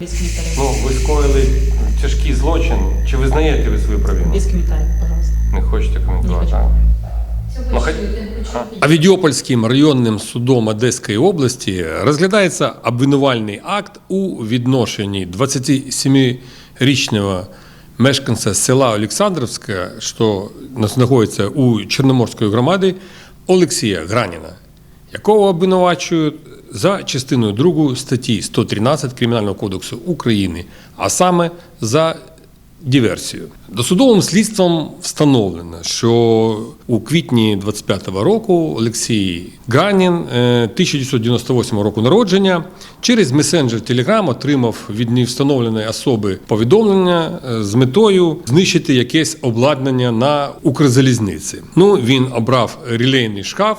Ну, ви скоїли тяжкий злочин. Чи визнаєте ви свою провину? Без комментариев, пожалуйста. Не хочете коментувати? Ну, хай- Авідіопольським районним судом Одеської області розглядається обвинувальний акт у відношенні 27-річного мешканця села Олександровське, що знаходиться у Чорноморської громади, Олексія Граніна, якого обвинувачують за частиною 2 статті 113 Кримінального кодексу України, а саме за диверсію. Досудовим слідством встановлено, що у квітні 25-го року Олексій Гранін, е, 1998 року народження, через месенджер Telegram отримав від невстановленої особи повідомлення е, з метою знищити якесь обладнання на Укрзалізниці. Ну, він обрав релейний шкаф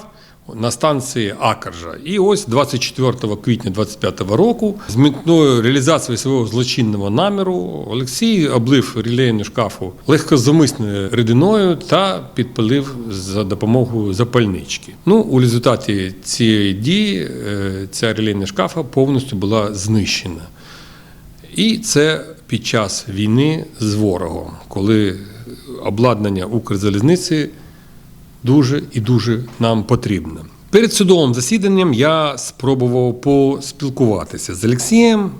на станції Акаржа. І ось 24 квітня 25 року з метою реалізації свого злочинного наміру Олексій облив релейну шкафу легкозамисною рідиною та підпалив за допомогою запальнички. Ну, у результаті цієї дії е, ця релейна шкафа повністю була знищена. І це під час війни з ворогом, коли обладнання Укрзалізниці дуже і дуже нам потрібно. Перед судовим засіданням я спробував поспілкуватися з Олексієм,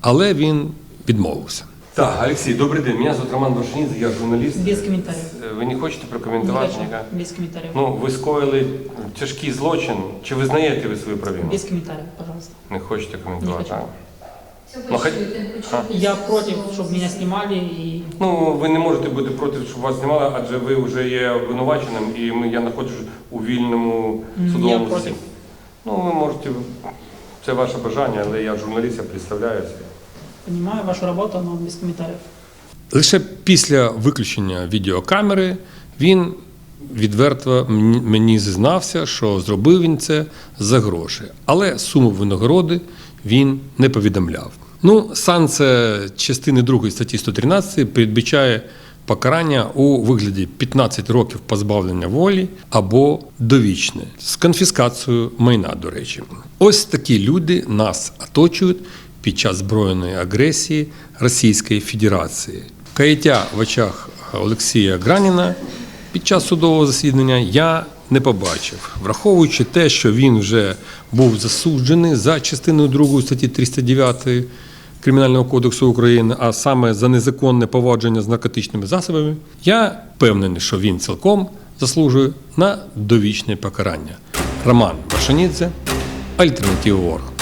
але він відмовився. Так, Олексій, добрий день. Мене звуть Роман Вершинідзе, я журналіст. Без комментариев. Е, Ви не хочете Не прокоментувати? хочу. ніяк? Без комментариев. Ну, ви скоїли тяжкий злочин. Чи визнаєте ви свою провину? Без комментариев, пожалуйста. Не хочете Не коментувати, хочу. Ну, хай- Я против, чтобы меня снимали и Ну, ви не можете бути проти, щоб вас знімали, адже ви вже є обвинуваченим, і ми, я знаходжусь у вільному М, я судовому проти. засіданні. Ну, ви можете, це ваше бажання, але я журналіст, я представляюся. понимаю вашу работу, но без комментариев. Лише після виключення відеокамери він відверто мені- мені зізнався, що зробив він це за гроші, але суму винагороди він не повідомляв. Ну, санкція частини 2 статті 113 передбачає покарання у вигляді 15 років позбавлення волі або довічне з конфіскацією майна, до речі. Ось такі люди нас оточують під час збройної агресії Російської Федерації. Каяття в очах Олексія Граніна під час судового засідання я не побачив, враховуючи те, що він вже був засуджений за частиною 2 статті 309 Кримінального кодексу України, а саме за незаконне поводження з наркотичними засобами, я впевнений, що він цілком заслужує на довічне покарання. Роман Башанідзе, Альтернатива Орг.